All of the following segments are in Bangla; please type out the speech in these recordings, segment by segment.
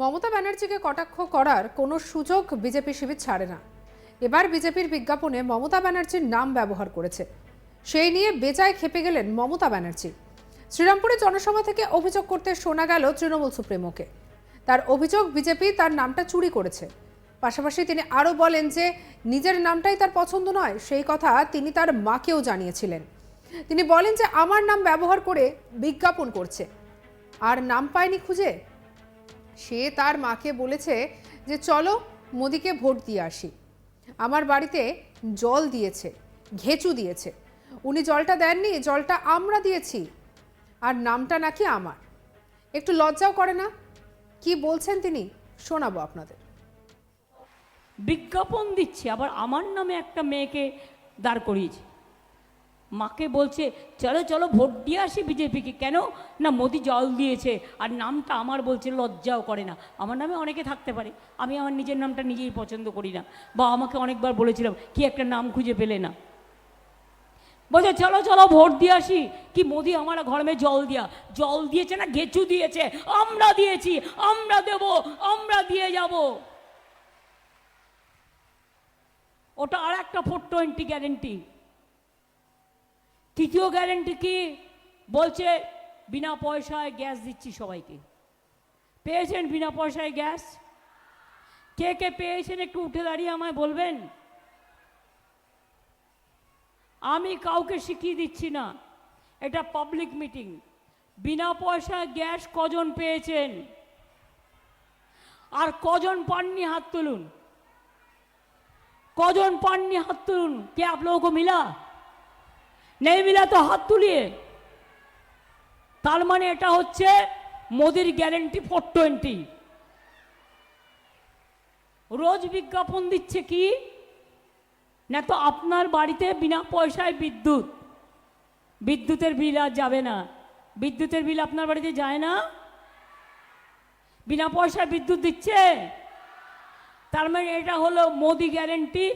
মমতা ব্যানার্জিকে কটাক্ষ করার কোনো সুযোগ বিজেপি শিবির ছাড়ে না। এবার বিজেপির বিজ্ঞাপনে মমতা ব্যানার্জির নাম ব্যবহার করেছে। সেই নিয়ে বেজায় খেপে গেলেন মমতা ব্যানার্জি। শ্রীরামপুরে জনসভা থেকে অভিযোগ করতে শোনা গেল তৃণমূল সুপ্রিমোকে। তার অভিযোগ বিজেপি তার নামটা চুরি করেছে। পাশাপাশি তিনি আরও বলেন যে, নিজের নামটাই তার পছন্দ নয়, সেই কথা তিনি তার মাকেও জানিয়েছিলেন। তিনি বলেন যে, আমার নাম ব্যবহার করে বিজ্ঞাপন করছে। আর নাম পায়নি খুঁজে? সে তার মাকে বলেছে যে, চলো মোদিকে ভোট দিয়ে আসি। আমার বাড়িতে জল দিয়েছে, ঘেঁচু দিয়েছে। উনি জলটা দেননি, জলটা আমরা দিয়েছি। আর নামটা নাকি আমার। একটু লজ্জাও করে না? কি বলছেন তিনি? শোনাবো আপনাদের। বিজ্ঞাপন দিচ্ছে, আবার আমার নামে একটা মেয়েকে দাঁড় করিয়েছে। মাকে বলছে, চলো চলো, ভোট দিয়ে আসি বিজেপিকে। কেন? না, মোদি জল দিয়েছে, আর নামটা আমার বলছে, লজ্জাও করে না। আমার নামে অনেকে থাকতে পারে, আমি আমার নিজের নামটা নিজেই পছন্দ করি না। বা আমাকে অনেকবার বলেছিলাম, কি একটা নাম খুঁজে পেলে না? বলছে, চলো চলো, ভোট দিয়ে আসি। কি মোদি আমার ঘর মে জল দিয়া, জল দিয়েছে না গেচু দিয়েছে, আমরা দিয়েছি, আমরা দেব, আমরা দিয়ে যাব। ওটা আর একটা ফোর টোয়েন্টি গ্যারেন্টি। তৃতীয় গ্যারেন্টি কি? বলছে, বিনা পয়সায় গ্যাস দিচ্ছি সবাইকে। পেয়েছেন বিনা পয়সায় গ্যাস কে কে পেয়েছেন? একটু উঠে দাঁড়িয়ে আমায় বলবেন? আমি কাউকে শিখিয়ে দিচ্ছি না। এটা পাবলিক মিটিং বিনা পয়সায় গ্যাস কজন পেয়েছেন? আর কজন পাননি হাত তুলুন? কজন পাননি হাত তুলুন? কে আপনার লোক মিলা? নেই মিলাতে হাত তুলিয়ে। তার মানে এটা হচ্ছে মোদির গ্যারেন্টি ফোর টোয়েন্টি রোজ বিজ্ঞাপন দিচ্ছে কি? না তো আপনার বাড়িতে বিনা পয়সায় বিদ্যুৎ। বিদ্যুতের বিল আর যাবে না। বিদ্যুতের বিল আপনার বাড়িতে যায় না? বিনা পয়সায় বিদ্যুৎ দিচ্ছে? তার মানে এটা হলো মোদি গ্যারেন্টি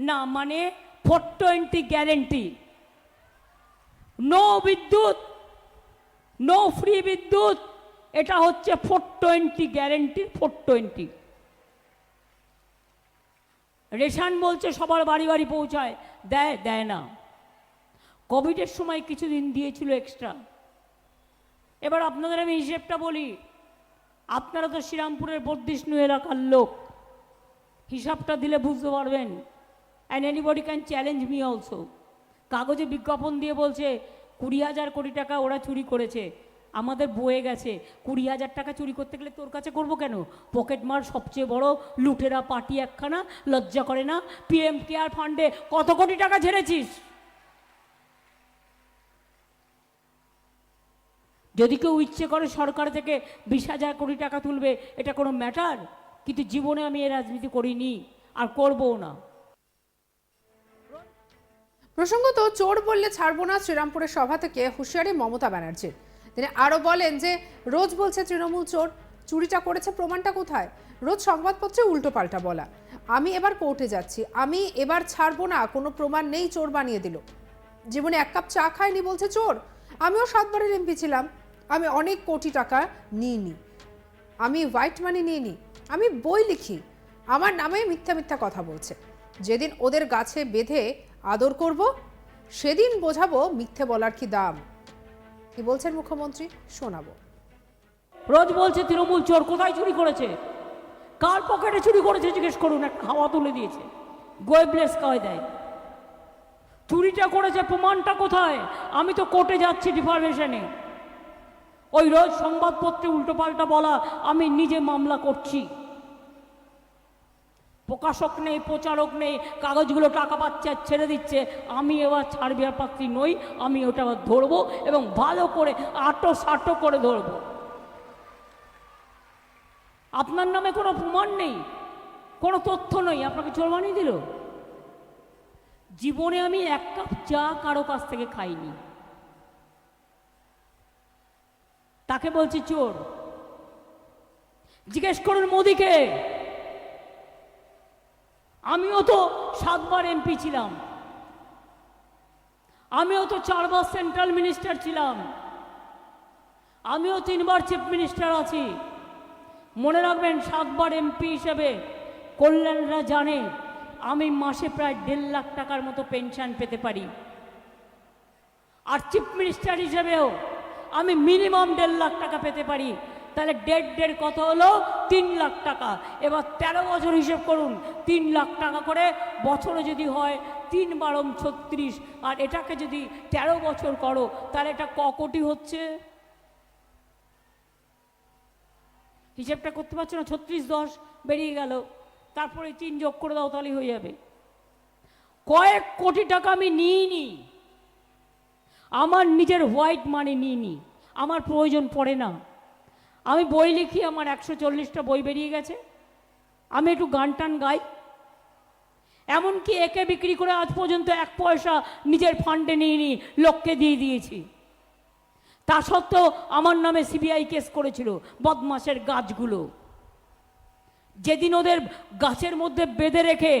না মানে ফোর টোয়েন্টি গ্যারেন্টি নো বিদ্যুৎ নো ফ্রি বিদ্যুৎ, এটা হচ্ছে four twenty guarantee four twenty ration বলছে সবার বাড়ি বাড়ি পৌঁছায়, দেয় দেয় না। কোভিডের সময় কিছুদিন দিয়েছিল এক্সট্রা এবার আপনাদের আমি হিসেবটা বলি, আপনারা তো শ্রীরামপুরের বর্ধিষ্ণু এলাকার লোক, হিসাবটা দিলে বুঝতে পারবেন। And anybody can challenge me also কাগজে বিজ্ঞাপন দিয়ে বলছে, কুড়ি হাজার কোটি টাকা ওরা চুরি করেছে, আমাদের বয়ে গেছে। কুড়ি হাজার টাকা চুরি করতে গেলে তোর কাছে করব কেন? পকেট মার সবচেয়ে বড় লুটেরা পার্টি একখানা, লজ্জা করে না? পিএম কেয়ার ফান্ডে কত কোটি টাকা ঝেড়েছিস? যদি কেউ ইচ্ছে করে সরকার থেকে বিশ হাজার কোটি টাকা তুলবে, এটা কোনো ম্যাটার কিন্তু জীবনে আমি এ রাজনীতি করিনি, আর করবও না। প্রসঙ্গত চোর বললে ছাড়বো না শ্রীরামপুরের সভা থেকে হুঁশিয়ারি মমতা ব্যানার্জির। তিনি আরও বলেন যে, রোজ বলছে তৃণমূল চোর, চুরিটা করেছে প্রমাণটা কোথায়? রোজ সংবাদপত্রে উল্টোপাল্টা বলা। আমি এবার কোর্টে যাচ্ছি, আমি এবার ছাড়বো না, কোনো প্রমাণ নেই, চোর বানিয়ে দিল। জীবনে এক কাপ চা খায়নি বলছে চোর, আমিও সাতবারের এমপি ছিলাম, আমি অনেক কোটি টাকা নিইনি, আমি হোয়াইট মানি নিইনি, আমি বই লিখি, আমার নামে মিথ্যা মিথ্যা কথা বলছে। যেদিন ওদের গাছে বেঁধে আদর করব, সেদিন বোঝাবো মিথ্যে বলার কি দাম। কি বলছেন মুখ্যমন্ত্রী? শোনাবো। রোজ বলছে তৃণমূল চোর কোথায় চুরি করেছে? কার পকেটে চুরি করেছে জিজ্ঞেস করুন, একটা হাওয়া তুলে দিয়েছে। গোয়েবলেস কয় দেয় চুরিটা করেছে, প্রমাণটা কোথায়? আমি তো কোর্টে যাচ্ছি ডিফরমেশনে। ওই রোজ সংবাদপত্রে উল্টোপাল্টা বলা, আমি নিজে মামলা করছি। প্রকাশক নেই, প্রচারক নেই, কাগজগুলো টাকা পাচ্ছে আর ছেড়ে দিচ্ছে। আমি এবার ছাড়বিয়ার পাত্রী নই, আমি ওটা আবার ধরবো এবং ভালো করে আটো সাটো করে ধরবো। আপনার নামে কোনো প্রমাণ নেই, কোনো তথ্য নেই, আপনাকে চোর বানিয়ে দিল। জীবনে আমি এক কাপ চা কারও কাছ থেকে খাইনি। তাকে বলছি, চোর, জিজ্ঞেস করুন মোদিকে। আমিও তো সাতবার এমপি ছিলাম। আমিও তো চারবার সেন্ট্রাল মিনিস্টার ছিলাম। আমিও তিনবার চিফ মিনিস্টার আছি। মনে রাখবেন, সাতবার এমপি হিসেবে কল্যাণরা জানে, আমি মাসে প্রায় দেড় লাখ টাকার মতো পেনশন পেতে পারি। আর চিফ মিনিস্টার হিসেবেও আমি মিনিমাম দেড় লাখ টাকা পেতে পারি। তাহলে দেড় দেড় কত হলো? তিন লাখ টাকা। এবার তেরো বছর হিসেব করুন, তিন লাখ টাকা করে বছরে যদি হয় তিন বারম ছত্রিশ, আর এটাকে যদি তেরো বছর করো, তাহলে এটা ক কোটি হচ্ছে? হিসেবটা করতে পারছ না? ছত্রিশ দশ, বেরিয়ে গেল। তারপরে তিন যোগ করে দাও, তাহলে হয়ে যাবে। কয়েক কোটি টাকা আমি নিইনি। আমার নিজের হোয়াইট মানি নিইনি। আমার প্রয়োজন পড়ে না। আমি বই লিখি, আমার একশো চল্লিশটা বই বেরিয়ে গেছে। আমি একটু গান টান গাই। এমনকি একে বিক্রি করে আজ পর্যন্ত এক পয়সা নিজের ফান্ডে নিইনি, লোককে দিয়ে দিয়েছি। তা সত্ত্বেও আমার নামে সিবিআই কেস করেছিল বদমাসের গাছগুলো। যেদিন ওদের গাছের মধ্যে বেঁধে রেখে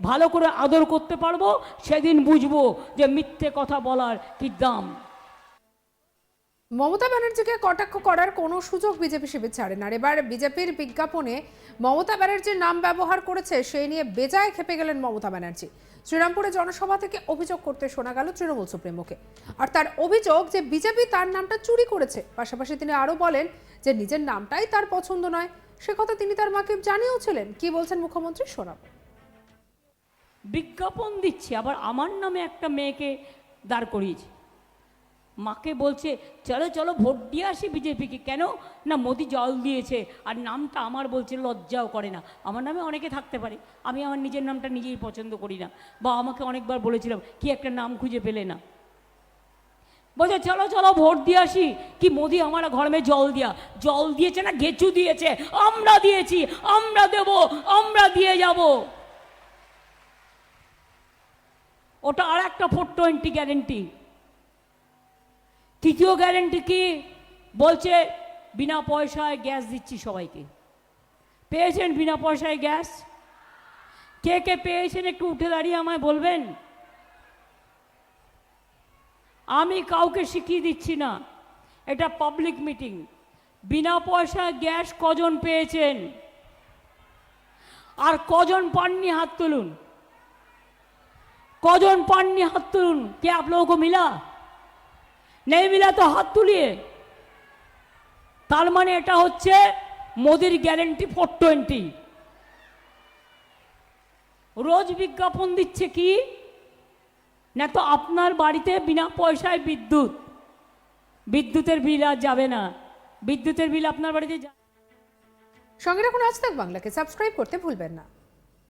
ভালো করে আদর করতে পারব, সেদিন বুঝব যে মিথ্যে কথা বলার কি দাম। মমতা ব্যানার্জিকে কটাক্ষ করার কোনো সুযোগ বিজেপি শিবির ছাড়ে না। এবার বিজেপির বিজ্ঞাপনে মমতা ব্যানার্জির নাম ব্যবহার করেছে, সেই নিয়ে বেজায় খেপে গেলেন মমতা ব্যানার্জি। শ্রীরামপুরে জনসভা থেকে অভিযোগ করতে শোনা গেল তৃণমূল সুপ্রিমোকে আর তার অভিযোগ যে বিজেপি তার নামটা চুরি করেছে, পাশাপাশি তিনি আরও বলেন যে নিজের নামটাই তার পছন্দ নয়। সে কথা তিনি তার মাকে জানিয়েওছিলেন কি বলছেন মুখ্যমন্ত্রী? শোনাবো। বিজ্ঞাপন দিচ্ছে, আবার আমার নামে একটা মেয়েকে দাঁড় করিয়েছে। মাকে বলছে, চলো চলো, ভোট দিয়ে আসি বিজেপিকে। কেন? না, মোদি জল দিয়েছে, আর নামটা আমার বলছে, লজ্জাও করে না। আমার নামে অনেকে থাকতে পারে, আমি আমার নিজের নামটা নিজেই পছন্দ করি না। বা আমাকে অনেকবার বলেছিলাম, কি একটা নাম খুঁজে পেলে না? বলছে, চলো চলো, ভোট দিয়ে আসি। কি মোদি আমার ঘর মে জল দিয়া, জল দিয়েছে না গেচু দিয়েছে, আমরা দিয়েছি, আমরা দেব, আমরা দিয়ে যাব। ওটা আর একটা ফোর টোয়েন্টি গ্যারেন্টি। তৃতীয় গ্যারেন্টি কি? বলছে, বিনা পয়সায় গ্যাস দিচ্ছি সবাইকে। পেয়েছেন বিনা পয়সায় গ্যাস কে কে পেয়েছেন? একটু উঠে দাঁড়িয়ে আমায় বলবেন? আমি কাউকে শিখিয়ে দিচ্ছি না। এটা পাবলিক মিটিং বিনা পয়সায় গ্যাস কজন পেয়েছেন? আর কজন পাননি হাত তুলুন? কজন পাননি হাত তুলুন? কে আপ মিলা? নেই তো হাত তুলিয়ে। তার মানে এটা হচ্ছে মোদির গ্যারেন্টি ফোর টোয়েন্টি। রোজ বিজ্ঞাপন দিচ্ছে কি? না তো আপনার বাড়িতে বিনা পয়সায় বিদ্যুৎ। বিদ্যুতের বিল আর যাবে না। বিদ্যুতের বিল আপনার বাড়িতে সঙ্গে রাখুন আজ তাক বাংলাকে। সাবস্ক্রাইব করতে ভুলবেন না।